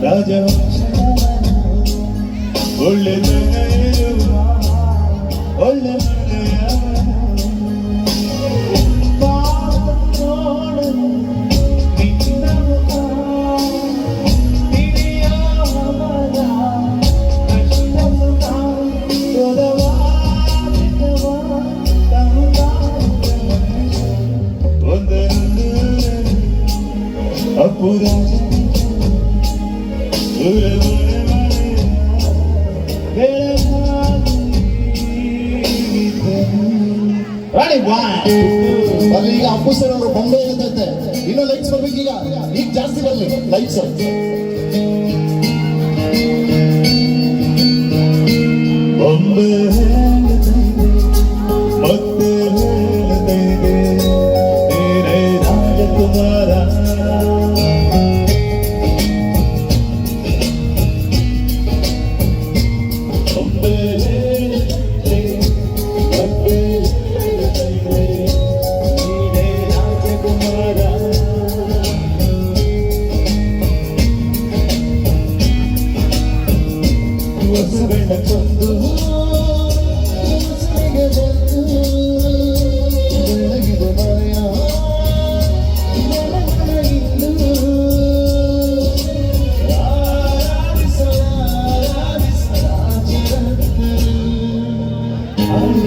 라자 원래 나예요 원래 나야 Por on. ಈಗ Appu sir ಅವರು ಬೊಂಬೆ ಇರುತ್ತೆ. ಇನ್ನೂ ಲೈಟ್ಸ್ ಬರ್ಬೇಕು ಈಗ. ಈಗ ಜಾಸ್ತಿ ಬರಲಿ. ಲೈಟ್ಸ್ ಬೊಂಬೆ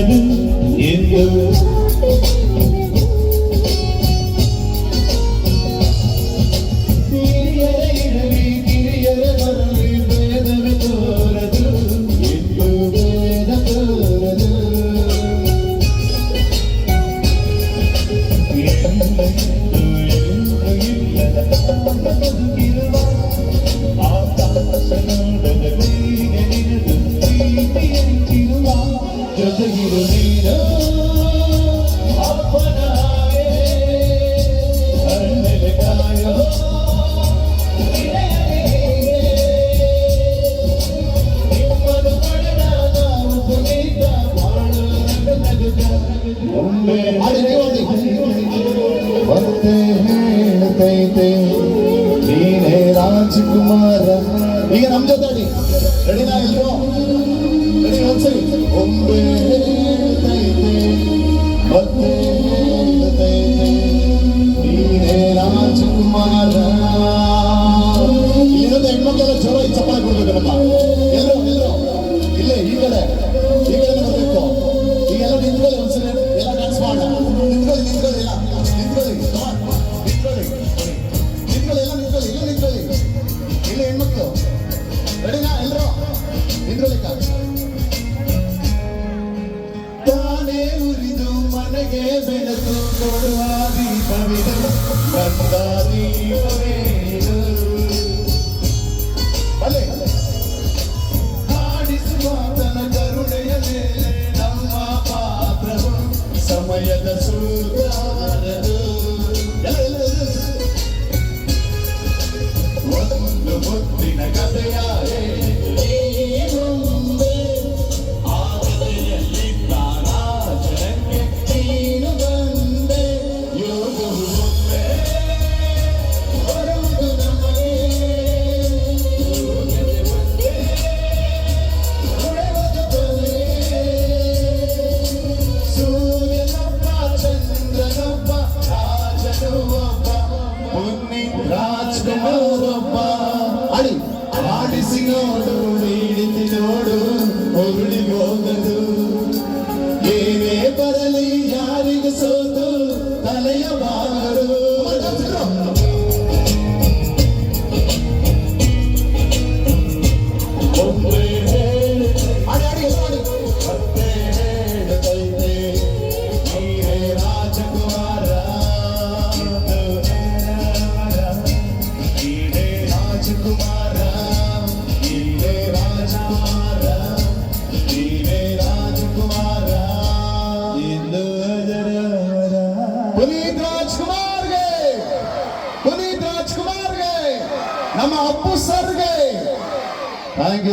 in the ರಾಜಕುಮಾರ. ಈಗ ನಮ್ ಜೊತೆ ರೆಡಿನಾ ಎಲ್ರು ಒಂದ್ಸರಿ ಒಮ್ಮೆ ಮತ್ತೆ ಇದರಲ್ಲಿ ಕಾಣಿಸ್ತದೆ ತಾನೇ ಉರಿದು ಮನೆಗೆ ಬೆಳೆದು ಕೊಡುವ ದೀಪವಿದು ಬಂದ ದೀಪವೇನು ಅಲೆ ಹಾಡಿಸುವ ತನ ಕರುಣೆಯಲ್ಲೇ ನಮ್ಮ ಪಾತ್ರವು ಸಮಯದ ಸೂತ್ರದು ಒಂದು ಮುತ್ತಿನ ಕಥೆಯಾರೇ ನಮ್ಮ ಅಪ್ಪು ಸರ್ಗೆ. Thank you